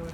Та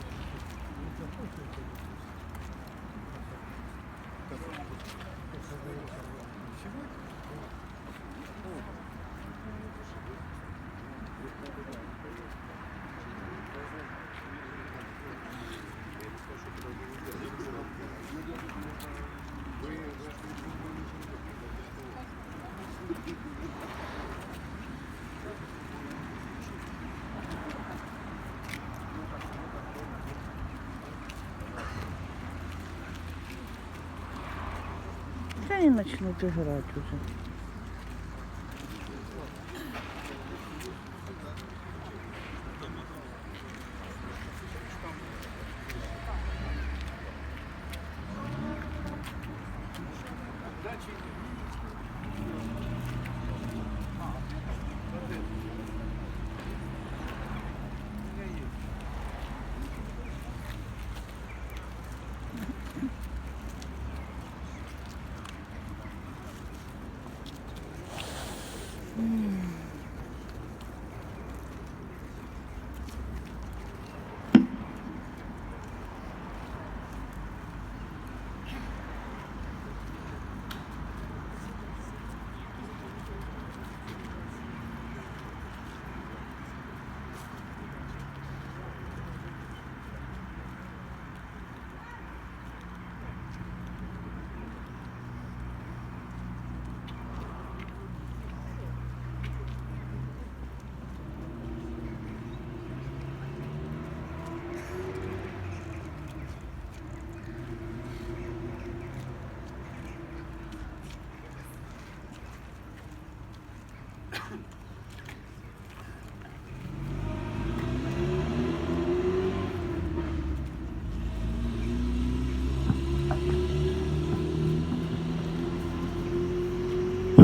начнут играть уже.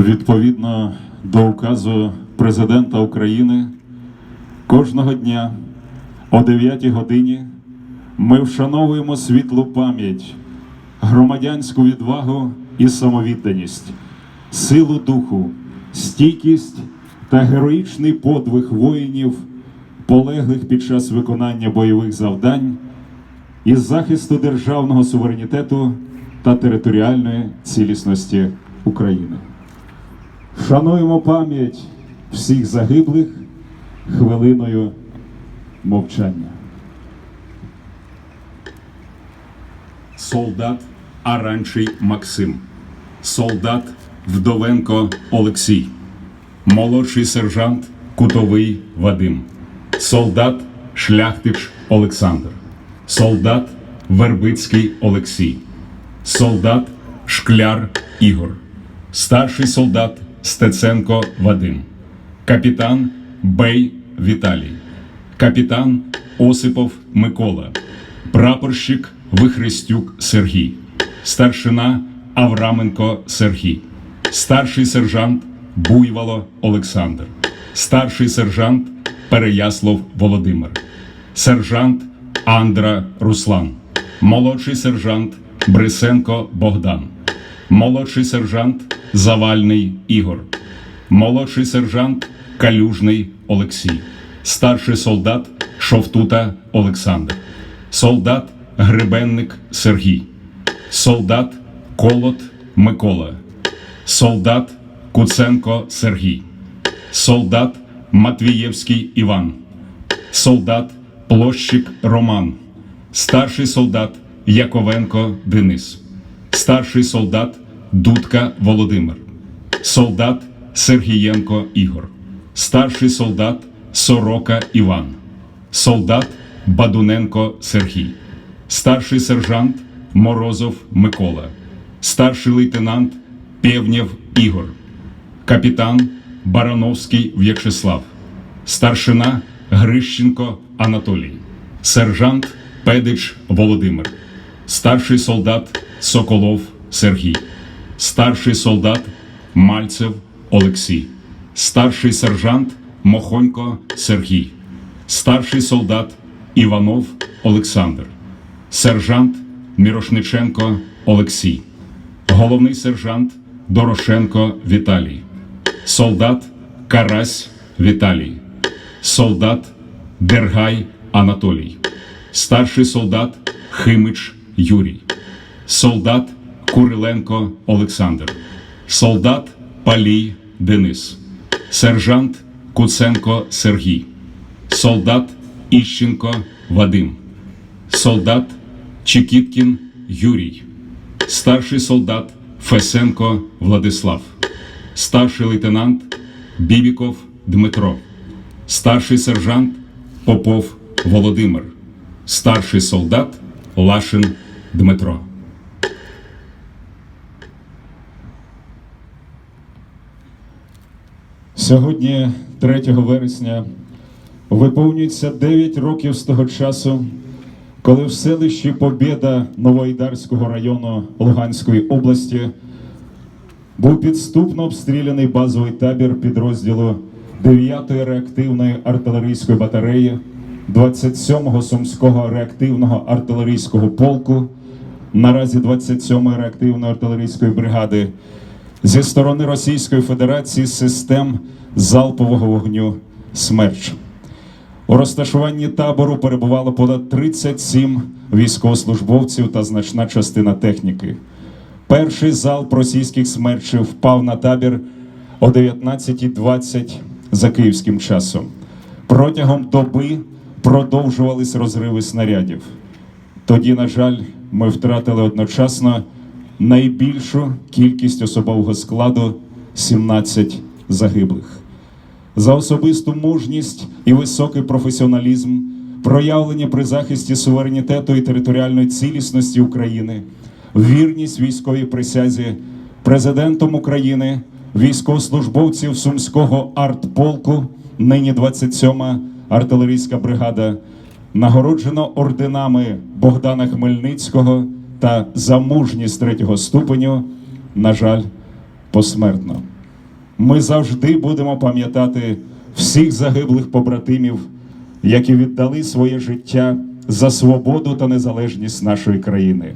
Відповідно до указу президента України, кожного дня о 9 годині ми вшановуємо світлу пам'ять, громадянську відвагу і самовідданість, силу духу, стійкість та героїчний подвиг воїнів, полеглих під час виконання бойових завдань із захисту державного суверенітету та територіальної цілісності України. Шануємо пам'ять всіх загиблих хвилиною мовчання. Солдат Аранчий Максим, солдат Вдовенко Олексій, молодший сержант Кутовий Вадим, солдат Шляхтич Олександр, солдат Вербицький Олексій, солдат Шкляр Ігор, старший солдат Стеценко Вадим, капітан Бей Віталій, капітан Осипов Микола, прапорщик Вихрестюк Сергій, старшина Авраменко Сергій, старший сержант Буйвало Олександр, старший сержант Переяслав Володимир, сержант Андра Руслан, молодший сержант Брисенко Богдан, молодший сержант Завальний Ігор, молодший сержант Калюжний Олексій, старший солдат Шовтута Олександр, солдат Гребенник Сергій, солдат Колот Микола, солдат Куценко Сергій, солдат Матвієвський Іван, солдат Площик Роман, старший солдат Яковенко Денис, старший солдат Дудка Володимир, солдат Сергієнко Ігор, старший солдат Сорока Іван, солдат Бадуненко Сергій, старший сержант Морозов Микола, старший лейтенант Пєвнєв Ігор, капітан Барановський В'ячеслав, старшина Грищенко Анатолій, сержант Педич Володимир, старший солдат Соколов Сергій, старший солдат Мальцев Олексій, старший сержант Мохонько Сергій, старший солдат Іванов Олександр, сержант Мірошниченко Олексій, головний сержант Дорошенко Віталій, солдат Карась Віталій, солдат Дергай Анатолій, старший солдат Химич Юрій, солдат Куриленко Олександр, солдат Палій Денис, сержант Куценко Сергій, солдат Іщенко Вадим, солдат Чекіткін Юрій, старший солдат Фесенко Владислав, старший лейтенант Бібіков Дмитро, старший сержант Попов Володимир, старший солдат Лашин Дмитро. Сьогодні, 3 вересня, виповнюється 9 років з того часу, коли в селищі Побєда Новоайдарського району Луганської області був підступно обстріляний базовий табір підрозділу 9-ї реактивної артилерійської батареї 27-го Сумського реактивного артилерійського полку, наразі 27-ї реактивної артилерійської бригади. Зі сторони Російської Федерації систем залпового вогню «Смерч». У розташуванні табору перебувало понад 37 військовослужбовців та значна частина техніки. Перший залп російських смерчів впав на табір о 19.20 за київським часом. Протягом доби продовжувались розриви снарядів. Тоді, на жаль, ми втратили одночасно найбільшу кількість особового складу 17 загиблих. За особисту мужність і високий професіоналізм, проявлені при захисті суверенітету і територіальної цілісності України, вірність військовій присязі президентом України, військовослужбовців Сумського артполку, нині 27-ма артилерійська бригада, нагороджено орденами Богдана Хмельницького та за мужність третього ступеню, на жаль, посмертно. Ми завжди будемо пам'ятати всіх загиблих побратимів, які віддали своє життя за свободу та незалежність нашої країни.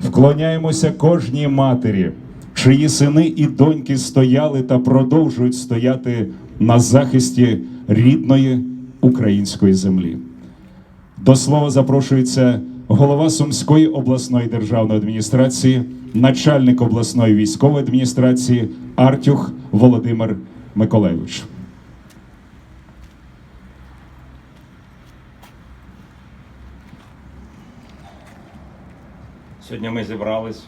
Вклоняємося кожній матері, чиї сини і доньки стояли та продовжують стояти на захисті рідної української землі. До слова запрошується голова Сумської обласної державної адміністрації, начальник обласної військової адміністрації Артюх Володимир Миколайович. Сьогодні ми зібрались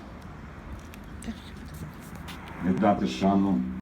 віддати шану